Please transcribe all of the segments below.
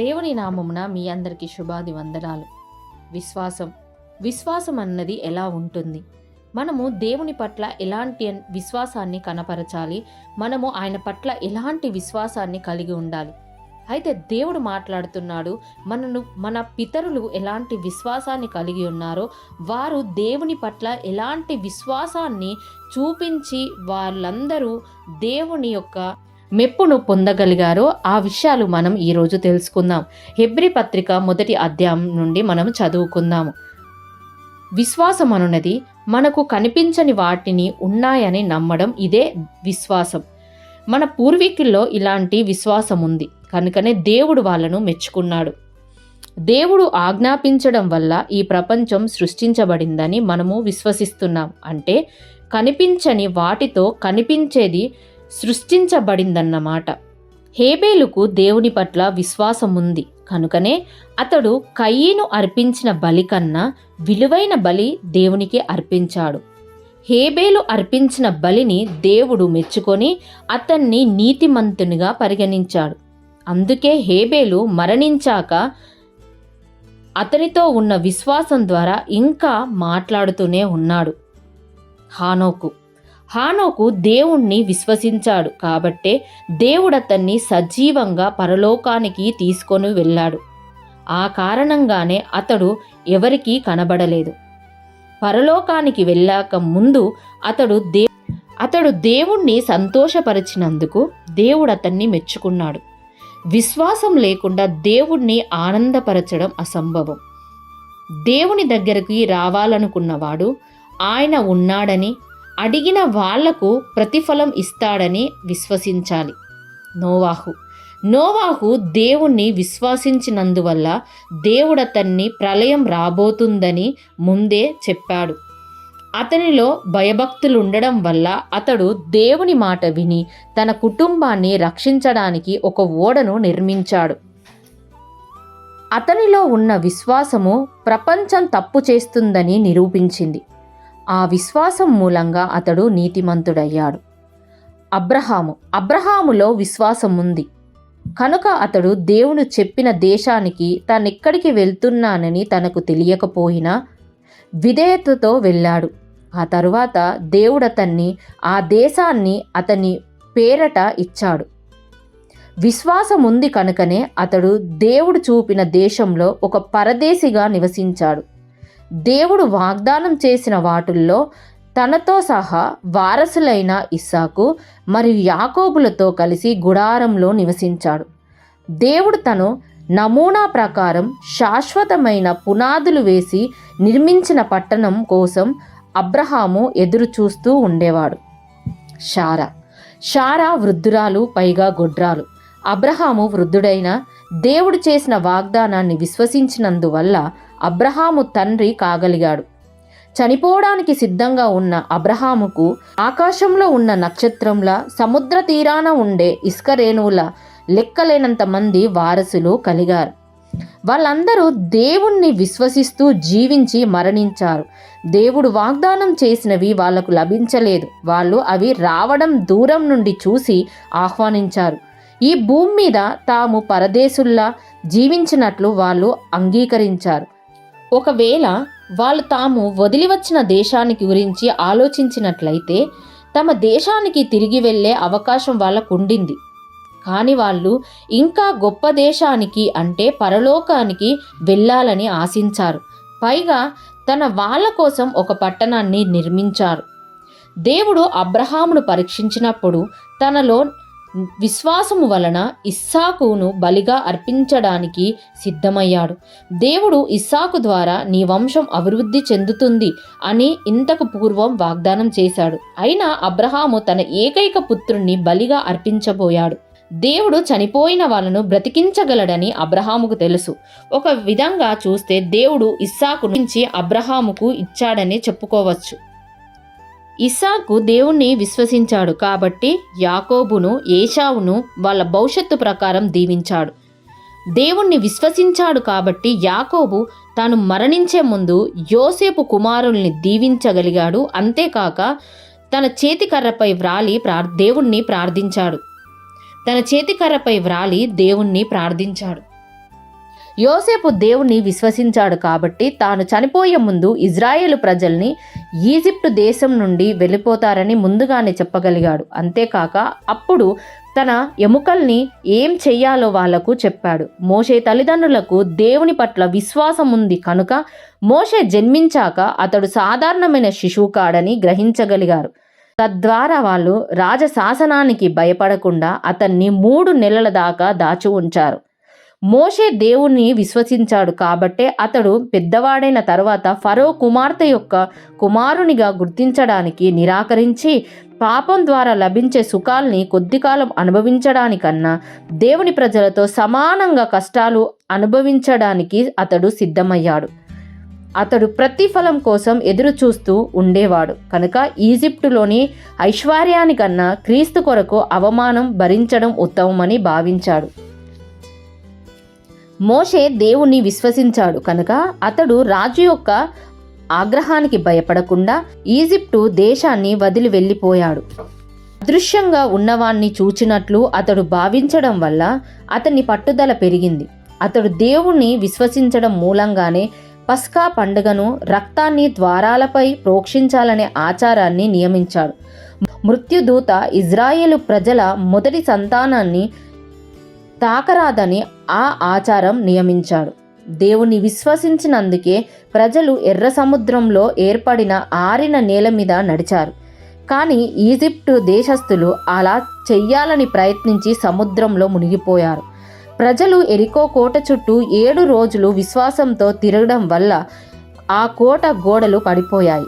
దేవుని నామమున మీ అందరికీ శుభాది వందనాలు. విశ్వాసం. విశ్వాసం అన్నది ఎలా ఉంటుంది? మనము దేవుని పట్ల ఎలాంటి విశ్వాసాన్ని కనపరచాలి? మనము ఆయన పట్ల ఎలాంటి విశ్వాసాన్ని కలిగి ఉండాలి? అయితే దేవుడు మాట్లాడుతున్నాడు మనను మన పితరులు ఎలాంటి విశ్వాసాన్ని కలిగి ఉన్నారో వారు దేవుని పట్ల ఎలాంటి విశ్వాసాన్ని చూపించి వాళ్ళందరూ దేవుని యొక్క మెప్పును పొందగలిగారో ఆ విషయాలు మనం ఈరోజు తెలుసుకుందాం. హెబ్రి పత్రిక మొదటి అధ్యాయం నుండి మనం చదువుకుందాము విశ్వాసం అనున్నది మనకు కనిపించని వాటిని ఉన్నాయని నమ్మడం ఇదే విశ్వాసం. మన పూర్వీకుల్లో ఇలాంటి విశ్వాసం ఉంది. కనుకనే దేవుడు వాళ్ళను మెచ్చుకున్నాడు. దేవుడు ఆజ్ఞాపించడం వల్ల ఈ ప్రపంచం సృష్టించబడిందని మనము విశ్వసిస్తున్నాం. అంటే కనిపించని వాటితో కనిపించేది సృష్టించబడిందన్నమాట. హేబేలుకు దేవుని పట్ల విశ్వాసం ఉంది కనుకనే అతడు కయ్యను అర్పించిన బలి కన్నా విలువైన బలి దేవునికి అర్పించాడు. హేబేలు అర్పించిన బలిని దేవుడు మెచ్చుకొని అతన్ని నీతిమంతునిగా పరిగణించాడు. అందుకే హేబేలు మరణించాక అతనితో ఉన్న విశ్వాసం ద్వారా ఇంకా మాట్లాడుతూనే ఉన్నాడు. హానోకు హానోకు దేవుణ్ణి విశ్వసించాడు. కాబట్టే దేవుడు అతన్ని సజీవంగా పరలోకానికి తీసుకొని వెళ్ళాడు. ఆ కారణంగానే అతడు ఎవరికీ కనబడలేదు. పరలోకానికి వెళ్ళాక ముందు అతడు దే అతడు దేవుణ్ణి సంతోషపరిచినందుకు దేవుడు అతన్ని మెచ్చుకున్నాడు. విశ్వాసం లేకుండా దేవుణ్ణి ఆనందపరచడం అసంభవం. దేవుని దగ్గరికి రావాలనుకున్నవాడు ఆయన ఉన్నాడని అడిగిన వాళ్ళకు ప్రతిఫలం ఇస్తాడని విశ్వసించాలి. నోవాహు. నోవాహు దేవుణ్ణి విశ్వసించినందువల్ల దేవుడతన్ని ప్రళయం రాబోతుందని ముందే చెప్పాడు. అతనిలో భయభక్తులు ఉండడం వల్ల అతడు దేవుని మాట విని తన కుటుంబాన్ని రక్షించడానికి ఒక ఓడను నిర్మించాడు. అతనిలో ఉన్న విశ్వాసము ప్రపంచం తప్పు చేస్తుందని నిరూపించింది. ఆ విశ్వాసం మూలంగా అతడు నీతిమంతుడయ్యాడు. అబ్రహాము అబ్రహాములో విశ్వాసం ఉంది కనుక అతడు దేవుడు చెప్పిన దేశానికి తానెక్కడికి వెళ్తున్నానని తనకు తెలియకపోయినా విధేయతతో వెళ్ళాడు. ఆ తరువాత దేవుడు అతన్ని ఆ దేశాన్ని అతని పేరట ఇచ్చాడు. విశ్వాసం ఉంది కనుకనే అతడు దేవుడు చూపిన దేశంలో ఒక పరదేశిగా నివసించాడు. దేవుడు వాగ్దానం చేసిన వాటిల్లో తనతో సహా వారసులైన ఇస్సాకు మరియు యాకోబులతో కలిసి గుడారంలో నివసించాడు. దేవుడు తను నమూనా ప్రకారం శాశ్వతమైన పునాదులు వేసి నిర్మించిన పట్టణం కోసం అబ్రహాము ఎదురు చూస్తూ ఉండేవాడు. షారా. షారా వృద్ధురాలు పైగా గొడ్రాలు. అబ్రహాము వృద్ధుడైన దేవుడు చేసిన వాగ్దానాన్ని విశ్వసించినందువల్ల అబ్రహాము తండ్రి కాగలిగాడు. చనిపోవడానికి సిద్ధంగా ఉన్న అబ్రహాముకు ఆకాశంలో ఉన్న నక్షత్రంలా సముద్ర తీరాన ఉండే ఇసుక రేణువుల లెక్కలేనంత మంది వారసులు కలిగారు. వాళ్ళందరూ దేవుణ్ణి విశ్వసిస్తూ జీవించి మరణించారు. దేవుడు వాగ్దానం చేసినవి వాళ్ళకు లభించలేదు. వాళ్ళు అవి రావడం దూరం నుండి చూసి ఆహ్వానించారు. ఈ భూమి మీద తాము పరదేశుల్లా జీవించినట్లు వాళ్ళు అంగీకరించారు. ఒకవేళ వాళ్ళు తాము వదిలి వచ్చిన దేశానికి గురించి ఆలోచించినట్లయితే తమ దేశానికి తిరిగి వెళ్ళే అవకాశం వాళ్ళకు ఉండింది కానీ వాళ్ళు ఇంకా గొప్ప దేశానికి అంటే పరలోకానికి వెళ్ళాలని ఆశించారు. పైగా తన వాళ్ళ కోసం ఒక పట్టణాన్ని నిర్మించారు. దేవుడు అబ్రహామును పరీక్షించినప్పుడు తనలో విశ్వాసము వలన ఇస్సాకును బలిగా అర్పించడానికి సిద్ధమయ్యాడు. దేవుడు ఇస్సాకు ద్వారా నీ వంశం అభివృద్ధి చెందుతుంది అని ఇంతకు పూర్వం వాగ్దానం చేశాడు. అయినా అబ్రహాము తన ఏకైక పుత్రుణ్ణి బలిగా అర్పించబోయాడు. దేవుడు చనిపోయిన వాళ్ళను బ్రతికించగలడని అబ్రహాముకు తెలుసు. ఒక విధంగా చూస్తే దేవుడు ఇస్సాకు నుంచి అబ్రహాముకు ఇచ్చాడని చెప్పుకోవచ్చు. ఇసాకు దేవుణ్ణి విశ్వసించాడు కాబట్టి యాకోబును ఏషావును వాళ్ళ భవిష్యత్తు ప్రకారం దీవించాడు. దేవుణ్ణి విశ్వసించాడు కాబట్టి యాకోబు తాను మరణించే ముందు యోసేపు కుమారుల్ని దీవించగలిగాడు. అంతేకాక తన చేతికర్రపై వ్రాలి ప్రార్ దేవుణ్ణి ప్రార్థించాడు. తన చేతికర్రపై వ్రాలి దేవుణ్ణి ప్రార్థించాడు. యోసేపు దేవుణ్ణి విశ్వసించాడు కాబట్టి తాను చనిపోయే ముందు ఇజ్రాయేల్ ప్రజల్ని ఈజిప్టు దేశం నుండి వెళ్ళిపోతారని ముందుగానే చెప్పగలిగాడు. అంతేకాక అప్పుడు తన ఎముకల్ని ఏం చెయ్యాలో వాళ్ళకు చెప్పాడు. మోషే తల్లిదండ్రులకు దేవుని పట్ల విశ్వాసం ఉంది కనుక మోషే జన్మించాక అతడు సాధారణమైన శిశువు కాడని గ్రహించగలిగారు. తద్వారా వాళ్ళు రాజశాసనానికి భయపడకుండా అతన్ని మూడు నెలల దాకా దాచి ఉంచారు. మోషే దేవుణ్ణి విశ్వసించాడు కాబట్టే అతడు పెద్దవాడైన తర్వాత ఫరో కుమార్తె యొక్క కుమారునిగా గుర్తించడానికి నిరాకరించి పాపం ద్వారా లభించే సుఖాల్ని కొద్దికాలం అనుభవించడానికన్నా దేవుని ప్రజలతో సమానంగా కష్టాలు అనుభవించడానికి అతడు సిద్ధమయ్యాడు. అతడు ప్రతిఫలం కోసం ఎదురు చూస్తూ ఉండేవాడు. కనుక ఈజిప్టులోని ఐశ్వర్యానికన్నా క్రీస్తు కొరకు అవమానం భరించడం ఉత్తమమని భావించాడు. మోషే దేవుణ్ణి విశ్వసించాడు కనుక అతడు రాజు యొక్క ఆగ్రహానికి భయపడకుండా ఈజిప్టు దేశాన్ని వదిలి వెళ్ళిపోయాడు. అదృశ్యంగా ఉన్నవాణ్ణి చూచినట్లు అతడు భావించడం వల్ల అతని పట్టుదల పెరిగింది. అతడు దేవుణ్ణి విశ్వసించడం మూలంగానే పస్కా పండుగను రక్తాన్ని ద్వారాలపై ప్రోక్షించాలనే ఆచారాన్ని నియమించాడు. మృత్యుదూత ఇజ్రాయేలు ప్రజల మొదటి సంతానాన్ని తాకరాదని ఆ ఆచారం నియమించాడు. దేవుని విశ్వసించినందుకే ప్రజలు ఎర్ర సముద్రంలో ఏర్పడిన ఆరిన నేల మీద నడిచారు. కానీ ఈజిప్టు దేశస్థులు అలా చెయ్యాలని ప్రయత్నించి సముద్రంలో మునిగిపోయారు. ప్రజలు ఎరికో కోట చుట్టూ ఏడు రోజులు విశ్వాసంతో తిరగడం వల్ల ఆ కోట గోడలు పడిపోయాయి.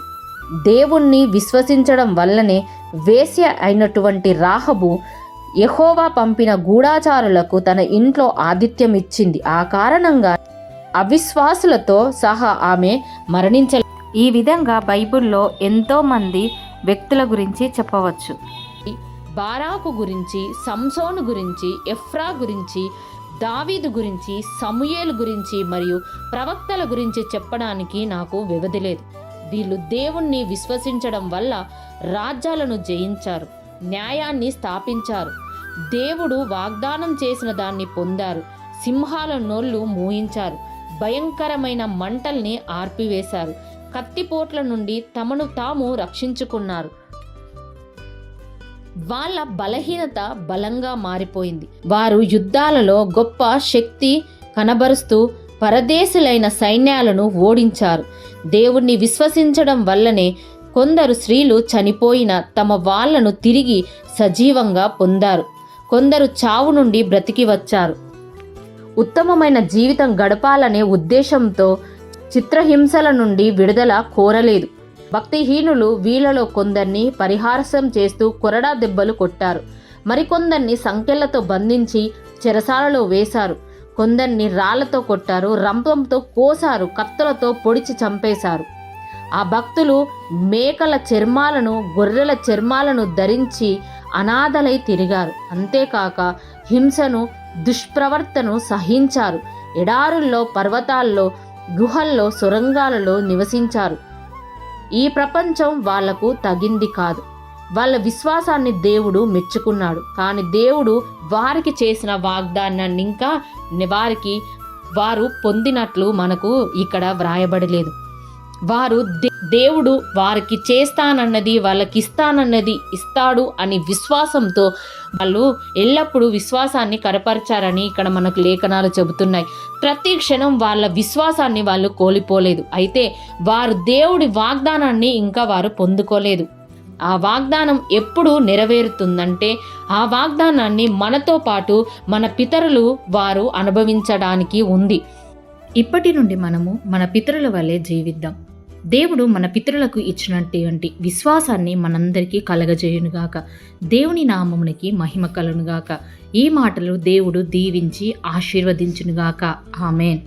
దేవుణ్ణి విశ్వసించడం వల్లనే వేశ్య అయినటువంటి రాహబు యహోవా పంపిన గూఢాచారులకు తన ఇంట్లో ఆతిథ్యం ఇచ్చింది. ఆ కారణంగా అవిశ్వాసులతో సహా ఆమె మరణించ ఈ విధంగా బైబిల్లో ఎంతో మంది వ్యక్తుల గురించి చెప్పవచ్చు. బారాకు గురించి సంసోను గురించి ఎఫ్రా గురించి దావీదు గురించి సమూయేలు గురించి మరియు ప్రవక్తల గురించి చెప్పడానికి నాకు వ్యవధి లేదు. వీళ్ళు దేవుణ్ణి విశ్వసించడం వల్ల రాజ్యాలను జయించారు న్యాయాన్ని స్థాపించారు దేవుడు వాగ్దానం చేసిన దాన్ని పొందారు. సింహాల నోళ్ళు మూయించారు. భయంకరమైన మంటల్ని ఆర్పివేశారు. కత్తిపోట్ల నుండి తమను తాము రక్షించుకున్నారు. వాళ్ళ బలహీనత బలంగా మారిపోయింది. వారు యుద్ధాలలో గొప్ప శక్తి కనబరుస్తూ పరదేశులైన సైన్యాలను ఓడించారు. దేవుణ్ణి విశ్వసించడం వల్లనే కొందరు స్త్రీలు చనిపోయిన తమ వాళ్ళను తిరిగి సజీవంగా పొందారు. కొందరు చావు నుండి బ్రతికి వచ్చారు. ఉత్తమమైన జీవితం గడపాలనే ఉద్దేశంతో చిత్రహింసల నుండి విడుదల కోరలేదు. భక్తిహీనులు వీళ్ళలో కొందరిని పరిహాసం చేస్తూ కొరడా దెబ్బలు కొట్టారు. మరికొందరిని సంఖ్యలతో బంధించి చెరసాలలో వేశారు. కొందరిని రాళ్ళతో కొట్టారు రంపంతో కోసారు కత్తులతో పొడిచి చంపేశారు. ఆ భక్తులు మేకల చర్మాలను గొర్రెల చర్మాలను ధరించి అనాథలై తిరిగారు. అంతేకాక హింసను దుష్ప్రవర్తను సహించారు. ఎడారుల్లో పర్వతాల్లో గుహల్లో సొరంగాలలో నివసించారు. ఈ ప్రపంచం వాళ్ళకు తగింది కాదు. వాళ్ళ విశ్వాసాన్ని దేవుడు మెచ్చుకున్నాడు. కానీ దేవుడు వారికి చేసిన వాగ్దానాన్ని ఇంకా వారికి వారు పొందినట్లు మనకు ఇక్కడ వ్రాయబడలేదు. వారు దేవుడు వారికి చేస్తానన్నది వాళ్ళకి ఇస్తానన్నది ఇస్తాడు అని విశ్వాసంతో వాళ్ళు ఎల్లప్పుడూ విశ్వాసాన్ని కనపరిచారని ఇక్కడ మనకు లేఖనాలు చెబుతున్నాయి. ప్రతి క్షణం వాళ్ళ విశ్వాసాన్ని వాళ్ళు కోల్పోలేదు. అయితే వారు దేవుడి వాగ్దానాన్ని ఇంకా వారు పొందుకోలేదు. ఆ వాగ్దానం ఎప్పుడు నెరవేరుతుందంటే ఆ వాగ్దానాన్ని మనతో పాటు మన పితరులు వారు అనుభవించడానికి ఉంది. ఇప్పటి నుండి మనము మన పితరుల వల్లే జీవిద్దాం. దేవుడు మన పితరులకు ఇచ్చినటువంటి విశ్వాసాన్ని మనందరికీ కలగజేయునుగాక. దేవుని నామమునికి మహిమ కలునుగాక ఈ మాటలు దేవుడు దీవించి ఆశీర్వదించునుగాక. ఆమెన్.